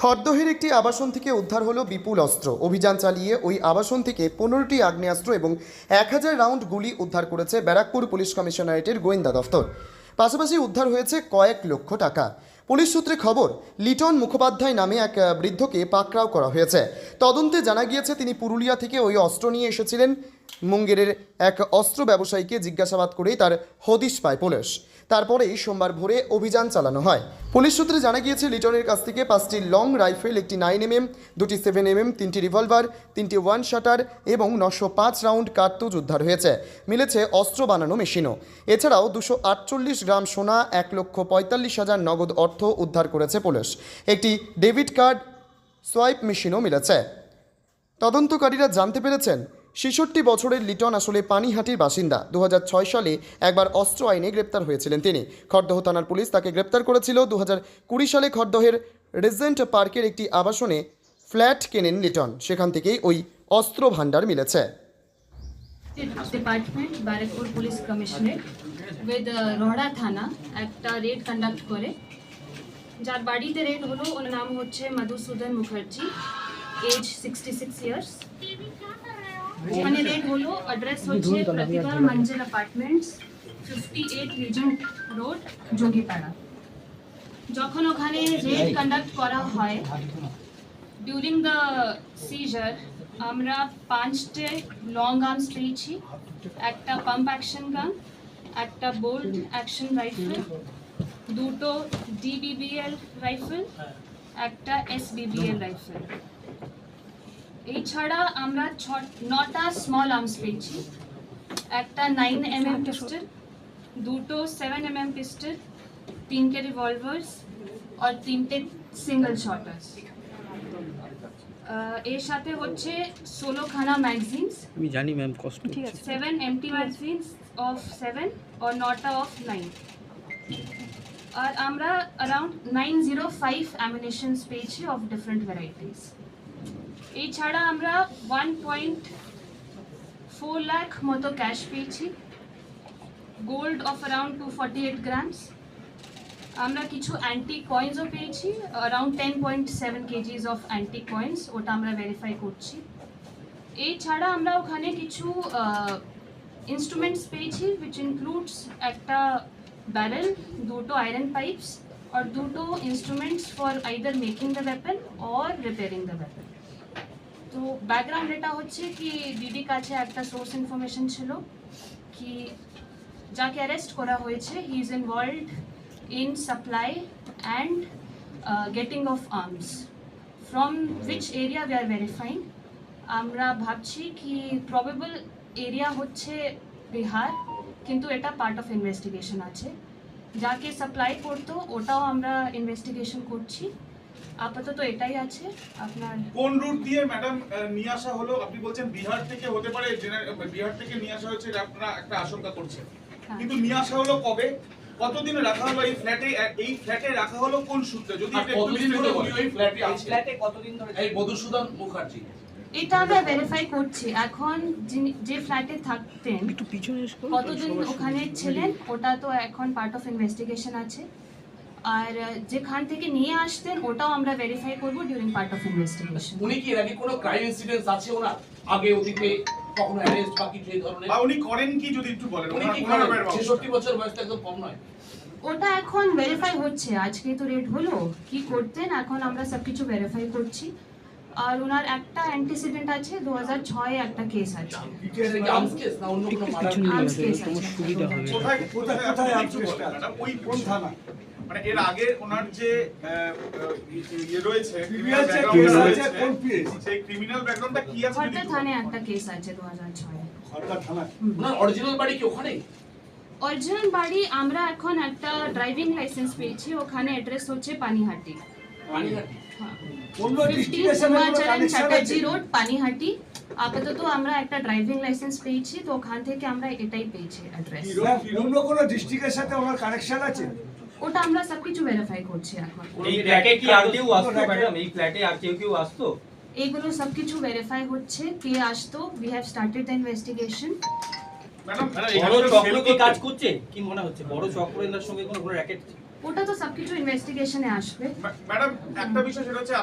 খড়দহের একটি আবাসন থেকে উদ্ধার হলো বিপুল অস্ত্র। অভিযান চালিয়ে ওই আবাসন থেকে পনেরোটি আগ্নেয়াস্ত্র এবং এক হাজার রাউন্ড গুলি উদ্ধার করেছে ব্যারাকপুর পুলিশ কমিশনারেটের গোয়েন্দা দফতর। পাশাপাশি উদ্ধার হয়েছে কয়েক লক্ষ টাকা। পুলিশ সূত্রে খবর, লিটন মুখোপাধ্যায় নামে এক বৃদ্ধকে পাকড়াও করা হয়েছে। তদন্তে জানা গিয়েছে, তিনি পুরুলিয়া থেকে ওই অস্ত্র নিয়ে এসেছিলেন। মুঙ্গেরের এক অস্ত্র ব্যবসায়ীকে জিজ্ঞাসাবাদ করেই তার হদিশ পায় পুলিশ। তারপরেই সোমবার ভোরে অভিযান চালানো হয়। পুলিশ সূত্রে জানা গিয়েছে, লিটনের কাছ থেকে পাঁচটি লং রাইফেল, একটি নাইন এমএম, দুটি সেভেন এমএম, তিনটি রিভলভার, তিনটি ওয়ান শাটার এবং নশো পাঁচ রাউন্ড কার্তুজ উদ্ধার হয়েছে। মিলেছে অস্ত্র বানানো মেশিনও। এছাড়াও দুশো আটচল্লিশ গ্রাম সোনা, এক লক্ষ পঁয়তাল্লিশ হাজার নগদ অর্থ উদ্ধার করেছে পুলিশ। একটি ডেবিট কার্ড, সোয়াইপ মেশিনও মিলেছে। তদন্তকারীরা জানতে পেরেছেন ছেষট্টি বছরের লিটন আসলে পানিহাটির বাসিন্দা। দু হাজার ছয় সালে একবার অস্ত্র আইনে গ্রেপ্তার হয়েছিলেন তিনি। খড়দহ থানার পুলিশ তাকে গ্রেপ্তার করেছিল। দু সালে খড়দহের রেজেন্ট পার্কের একটি আবাসনে ফ্ল্যাট কেনেন লিটন। সেখান থেকেই ওই অস্ত্র ভাণ্ডার মিলেছে। Department Barrackpore police commissionerate with Rahara থানা, একটা রেড কন্ডাক্ট করে। যার বাড়িতে রেড হলো। ওর নাম হচ্ছে Madhusudan Mukherjee age sixty six years ওখানে রেড হলো অ্যাড্রেস হচ্ছে Pratibha Manzil apartments fifty eight Regent road যোগীপাড়া। যখন ওখানে রেড কন্ডাক্ট করা হয় ডিউরিং দ্য সিজার আমরা পাঁচটে লং আর্মস পেয়েছি একটা পাম্প অ্যাকশন গান একটা বোল্ট অ্যাকশন রাইফেল দুটো ডিবিবিএল রাইফেল একটা এসবিবিএল রাইফেল এছাড়া আমরা ছ নটা স্মল আর্মস পেয়েছি। একটা নাইন এম এম পিস্টল দুটো সেভেন এম এম পিস্টল তিনটে রিভলভার্স আর তিনটে সিঙ্গল শটার্স এর সাথে হচ্ছে ষোলোখানা ম্যাগজিনস আমি জানি ম্যাম কষ্ট seven empty magazines of seven আর নটা অফ নাইন আর আমরা around nine zero five ammunitions পেয়েছি অফ ডিফারেন্ট ভ্যারাইটিস এছাড়া আমরা ওয়ান পয়েন্ট ফোর লাখ মতো ক্যাশ পেয়েছি। Gold of around two forty eight grams আমরা কিছু অ্যান্টি কয়েন্সও পেয়েছি around ten point seven kgs of antique coins ওটা আমরা ভেরিফাই করছি। এছাড়া আমরা ওখানে কিছু ইনস্ট্রুমেন্টস পেয়েছি উইচ ইনক্লুডস একটা ব্যারেল দুটো আয়রন পাইপস আর দুটো instruments for either making the weapon or repairing the weapon তো ব্যাকগ্রাউন্ড এটা হচ্ছে কি দিদি কাছে একটা সোর্স ইনফরমেশন ছিল কি যাকে অ্যারেস্ট করা হয়েছে he is involved in supply and getting of arms from which area we are verifying আমরা ভাবছি কি প্রবেবল এরিয়া হচ্ছে বিহার, কিন্তু এটা পার্ট অফ ইনভেস্টিগেশন আছে। যাকে সাপ্লাই করতো, ওটাও আমরা ইনভেস্টিগেশন করছি। আপাতত এটাই আছে আপনার কোন রুট দিয়ে ম্যাডাম নিয়ে আসা হলো? আপনি বলছেন বিহার থেকে হতে পারে বিহার থেকে নিয়ে আসা হয়েছে আপনারা একটা আশঙ্কা করছেন। হ্যাঁ। কিন্তু নিয়ে আসা হলো কবে? কতদিন রাখা হলো এই ফ্ল্যাটে এই ফ্ল্যাটে রাখা হলো কোন সূত্রে? যদি একটু কতদিন বিস্তারিত ধরে ওই ফ্ল্যাটে আছে? ফ্ল্যাটে কতদিন ধরে এই মধুসূদন মুখার্জি। এটা আমরা ভেরিফাই করছি। এখন যিনি- যে ফ্ল্যাটে থাকতেন একটু পিছনে কতদিন ওখানে ছিলেন ওটা তো এখন পার্ট অফ ইনভেস্টিগেশন আছে। আর যেখান থেকে নিয়ে আসতেন ওটাও আমরা ভেরিফাই করব ডিউরিং পার্ট অফ ইনভেস্টিগেশন উনি কি এর আগে কোনো ক্রাইম ইনসিডেন্ট আছে ওনার? আগে অতীতে কখনো অ্যারেস্ট বা কিছু এই ধরনের? বা উনি করেন কি যদি একটু বলেন? উনি কি করেন? ব্যাপারে। ছেষট্টি বছর বয়স তো একদম কম নয়। ওটা এখন ভেরিফাই হচ্ছে। আজকে তো রেট হলো। কি করতেন? এখন আমরা সব কিছু ভেরিফাই করছি। আর ওনার একটা অ্যান্টিসিডেন্ট আছে দু হাজার ছয়ে একটা কেস আছে। আর্মস কেস না অন্য কোনো মার্ডার Arms গেলে তোমার আছে। সুবিধা হবে। কোথায় কোথায় আর্মস? ম্যাডাম, ওই কোন থানা? মানে এর আগে ওনার যে ইয়ে রয়েছে সেই ক্রিমিনাল ব্যাকগ্রাউন্ডটা কি আছে একটা কেস আছে দু হাজার ছয়ে থানা? ওনার অরিজিনাল বাড়ি কি ওখানে অরিজিনাল বাড়ি আমরা এখন একটা ড্রাইভিং লাইসেন্স পেয়েছি ওখানে অ্যাড্রেস হচ্ছে পানিহাটি। পানিহাটি? চ্যাটার্জি রোড পানিহাটি। আপাতত আমরা একটা ড্রাইভিং লাইসেন্স পেয়েছি তো ওখান থেকে আমরা এটাই পেয়েছি অ্যাড্রেস অন্য কোনো ডিস্ট্রিক্টের সাথে ওনার কানেকশন আছে? ওটা আমরা সবকিছু ভেরিফাই করছি এখন। এই ফ্ল্যাটে কি আর কেউ আসতো ম্যাডাম এই ফ্ল্যাটে আর কেউ কেউ আসতো? এইগুলো সবকিছু ভেরিফাই হচ্ছে কে আসতো we have started the investigation madam বড় চক্র কি কাজ করছে? কি মনে হচ্ছে? বড় চক্র সঙ্গে কোনো কোনো র্যাকেট ওটা তো সবকিছু ইনভেস্টিগেশনে আসবে। ম্যাডাম একটা বিষয় সেটা হচ্ছে